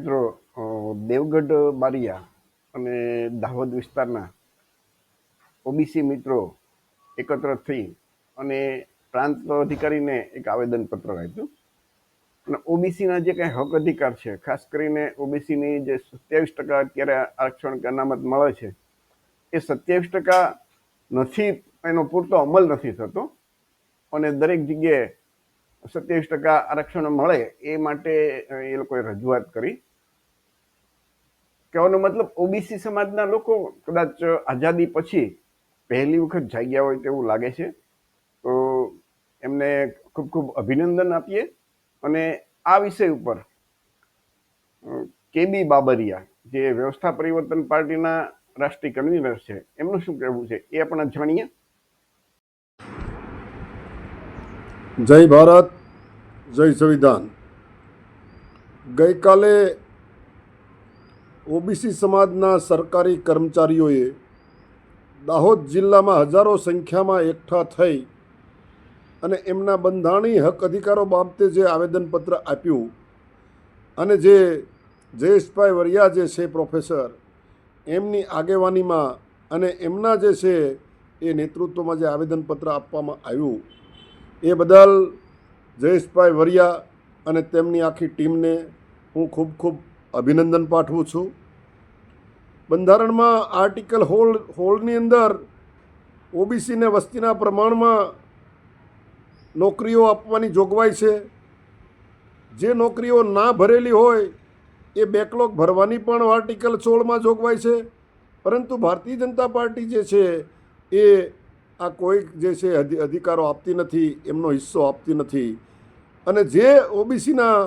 મિત્રો દેવગઢ, બારિયા અને દાહોદ વિસ્તારના ઓબીસી મિત્રો એકત્ર થઈ અને પ્રાંત અધિકારીને એક આવેદનપત્ર આપ્યું અને ઓબીસીના જે કંઈ હક અધિકાર છે, ખાસ કરીને ઓબીસીની જે સત્યાવીસ ટકા અત્યારે આરક્ષણ અનામત મળે છે, એ સત્યાવીસ ટકા નથી, એનો પૂરતો અમલ નથી થતો અને દરેક જગ્યાએ સત્યાવીસ ટકા આરક્ષણ મળે એ માટે એ લોકોએ રજૂઆત કરી. કહેવાનો મતલબ ઓબીસી સમાજના લોકો કદાચ આઝાદી પછી પહેલી વખત જાગ્યા હોય તેવું લાગે છે. તો એમને ખૂબ ખૂબ અભિનંદન આપીએ અને આ વિષય ઉપર કેબી બાબરિયા, જે વ્યવસ્થા પરિવર્તન પાર્ટીના રાષ્ટ્રીય કન્વીનર છે, એમનું શું કહેવું છે એ આપણે જાણીએ. જય ભારત, જય સંવિધાન. ગઈકાલે ઓબીસી સમાજના સરકારી કર્મચારીઓએ દાહોદ જિલ્લામાં હજારો સંખ્યામાં એકઠા થઈ અને એમના બંધારણીય હક અધિકારો બાબતે જે આવેદનપત્ર આપ્યું અને જે જયેશભાઈ વરિયા જે છે પ્રોફેસર, એમની આગેવાનીમાં અને એમના જે છે એ નેતૃત્વમાં જે આવેદનપત્ર આપવામાં આવ્યું, એ બદલ જયેશભાઈ વરિયા અને તેમની આખી ટીમને હું ખૂબ ખૂબ અભિનંદન પાઠવું છું. બંધારણમાં આર્ટિકલ હોલ, હોલની અંદર ઓબીસીને વસ્તીના પ્રમાણમાં નોકરીઓ આપવાની જોગવાઈ છે. જે નોકરીઓ ના ભરેલી હોય એ બેકલોગ ભરવાની પણ આર્ટિકલ સોળમાં જોગવાઈ છે. પરંતુ ભારતીય જનતા પાર્ટી જે છે એ આ કોઈક જે છે અધિકારો આપતી નથી, એમનો હિસ્સો આપતી નથી. અને જે ઓબીસીના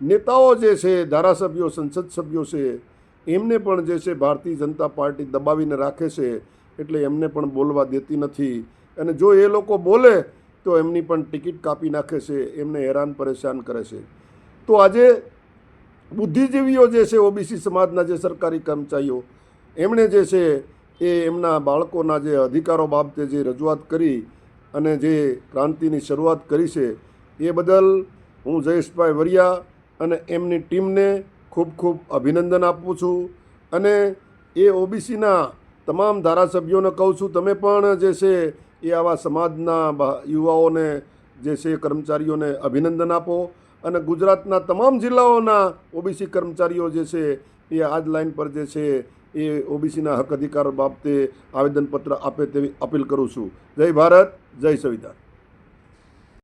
નેતાઓ જે છે, ધારાસભ્યો, સંસદ સભ્યો છે, એમને પણ જે છે, ભારતીય જનતા પાર્ટી દબાવીને રાખે છે એટલે એમને પણ બોલવા દેતી નથી. અને જો એ લોકો બોલે, તો એમની પણ ટિકિટ કાપી નાખે છે, એમને હેરાન પરેશાન કરે છે. તો આજે બુદ્ધિજીવીઓ જે છે, ઓબીસી સમાજના જે સરકારી કર્મચારીઓ, એમણે જે છે, એ એમના બાળકોના જે અધિકારો બાબતે જે રજૂઆત કરી અને જે ક્રાંતિની શરૂઆત કરી છે, એ બદલ હું જયેશભાઈ વરિયા અને એમની ટીમને ખૂબ ખૂબ અભિનંદન આપું છું. અને એ ઓબીસીના તમામ ધારાસભ્યોને કહું છું, તમે પણ જે છે એ આવા સમાજના યુવાઓને જે છે કર્મચારીઓને અભિનંદન આપો. અને ગુજરાતના તમામ જિલ્લાઓના ઓબીસી કર્મચારીઓ જે છે એ આ જ લાઈન પર જે છે એ ઓબીસીના હક અધિકાર બાબતે આવેદનપત્ર આપે તેવી અપીલ કરું છું. જય ભારત, જય સંવિધાન.